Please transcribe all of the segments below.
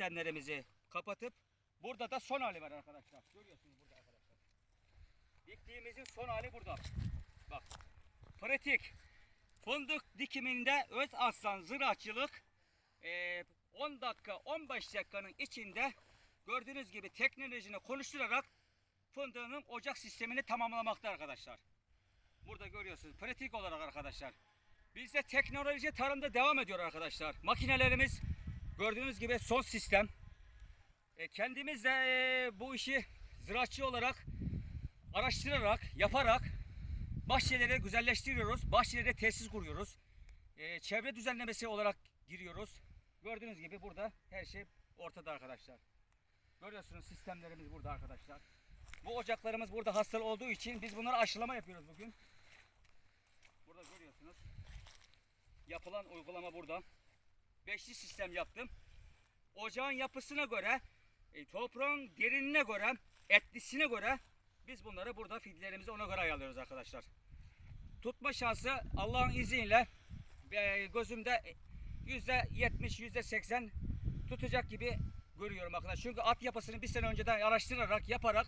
sistemlerimizi kapatıp burada da son hali var arkadaşlar. Görüyorsunuz burada arkadaşlar. Diktiğimizin son hali burada. Bak. Pratik. Fındık dikiminde öz aslan ziraatçılık eee, 10 dakika 15 dakikanın içinde gördüğünüz gibi teknolojini konuşturarak fındığının ocak sistemini tamamlamakta arkadaşlar. Burada görüyorsunuz pratik olarak arkadaşlar. Bizde teknoloji tarımda devam ediyor arkadaşlar. Makinelerimiz gördüğünüz gibi son sistem. E, kendimiz de e, bu işi ziraatçı olarak araştırarak, yaparak bahçeleri güzelleştiriyoruz. Bahçelere tesis kuruyoruz. E, çevre düzenlemesi olarak giriyoruz. Gördüğünüz gibi burada her şey ortada arkadaşlar. Görüyorsunuz sistemlerimiz burada arkadaşlar. Bu ocaklarımız burada hastalı olduğu için biz bunları aşılama yapıyoruz bugün. Burada görüyorsunuz. Yapılan uygulama burada. Beşli sistem yaptım. Ocağın yapısına göre, e, toprağın derinine göre, etlisine göre biz bunları burada fidelerimizi ona göre ayarlıyoruz arkadaşlar. Tutma şansı Allah'ın izniyle gözümde yüzde yetmiş, yüzde seksen tutacak gibi görüyorum arkadaşlar. Çünkü at yapısını bir sene önceden araştırarak, yaparak,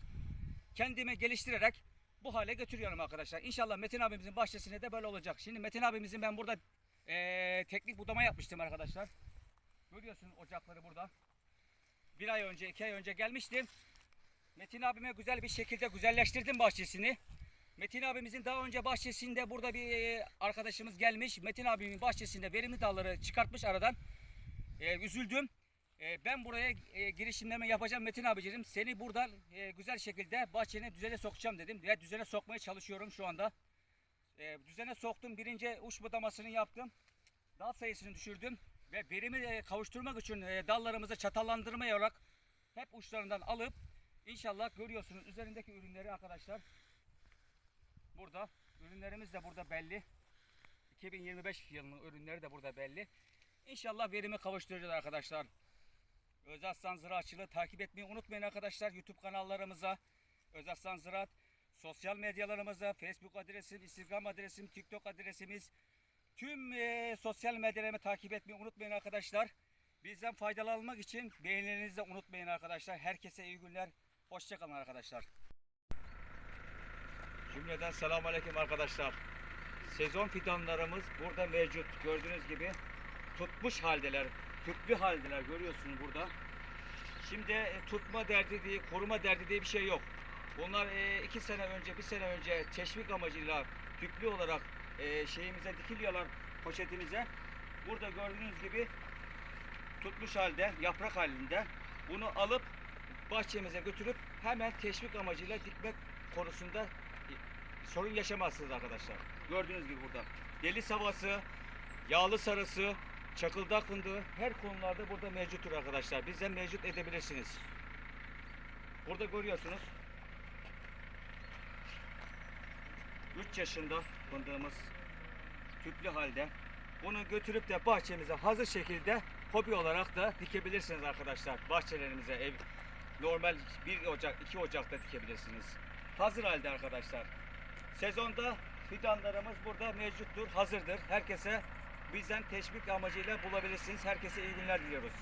kendime geliştirerek bu hale getiriyorum arkadaşlar. İnşallah Metin abimizin bahçesine de böyle olacak. Şimdi Metin abimizin ben burada eee, teknik budama yapmıştım arkadaşlar. Görüyorsunuz ocakları burada. Bir ay önce, iki ay önce gelmiştim. Metin abime güzel bir şekilde güzelleştirdim bahçesini. Metin abimizin daha önce bahçesinde burada bir eee, arkadaşımız gelmiş. Metin abimin bahçesinde verimli dalları çıkartmış aradan. Eee, üzüldüm. Eee, ben buraya eee, girişimlerimi yapacağım Metin abicim. Seni buradan eee, güzel şekilde bahçene düzene sokacağım dedim. Ve düzene sokmaya çalışıyorum şu anda. Eee, düzene soktum. Birinci uç budamasını yaptım. Dal sayısını düşürdüm. Ve verimi eee, kavuşturmak için eee, dallarımızı çatallandırmayarak hep uçlarından alıp inşallah görüyorsunuz üzerindeki ürünleri arkadaşlar. Burada. Ürünlerimiz de burada belli. 2025 yılının ürünleri de burada belli. İnşallah verimi kavuşturacağız arkadaşlar. Özaslan Ziraatçılığı takip etmeyi unutmayın arkadaşlar. YouTube kanallarımıza, Özaslan Ziraat, sosyal medyalarımıza, Facebook adresim, Instagram adresim, TikTok adresimiz, tüm eee, sosyal medyalarımı takip etmeyi unutmayın arkadaşlar. Bizden faydalanmak için beğenilerinizi de unutmayın arkadaşlar. Herkese iyi günler. Hoşçakalın arkadaşlar. Cümleden selamun aleyküm arkadaşlar. Sezon fidanlarımız burada mevcut. Gördüğünüz gibi tutmuş haldeler, tüplü haldeler görüyorsunuz burada. Şimdi e, tutma derdi diye, koruma derdi diye bir şey yok. Bunlar e, iki sene önce, bir sene önce teşvik amacıyla tüplü olarak e, şeyimize dikiliyorlar poşetimize. Burada gördüğünüz gibi tutmuş halde, yaprak halinde bunu alıp bahçemize götürüp hemen teşvik amacıyla dikmek konusunda sorun yaşamazsınız arkadaşlar. Gördüğünüz gibi burada. Deli havası, yağlı sarısı, çakıldak fındığı her konularda burada mevcuttur arkadaşlar. Bizden mevcut edebilirsiniz. Burada görüyorsunuz. 3 yaşında fındığımız tüplü halde. Bunu götürüp de bahçemize hazır şekilde hobi olarak da dikebilirsiniz arkadaşlar. Bahçelerimize ev normal 1 Ocak 2 Ocak'ta dikebilirsiniz. Hazır halde arkadaşlar. Sezonda fidanlarımız burada mevcuttur, hazırdır. Herkese bizden teşvik amacıyla bulabilirsiniz. Herkese iyi günler diliyoruz.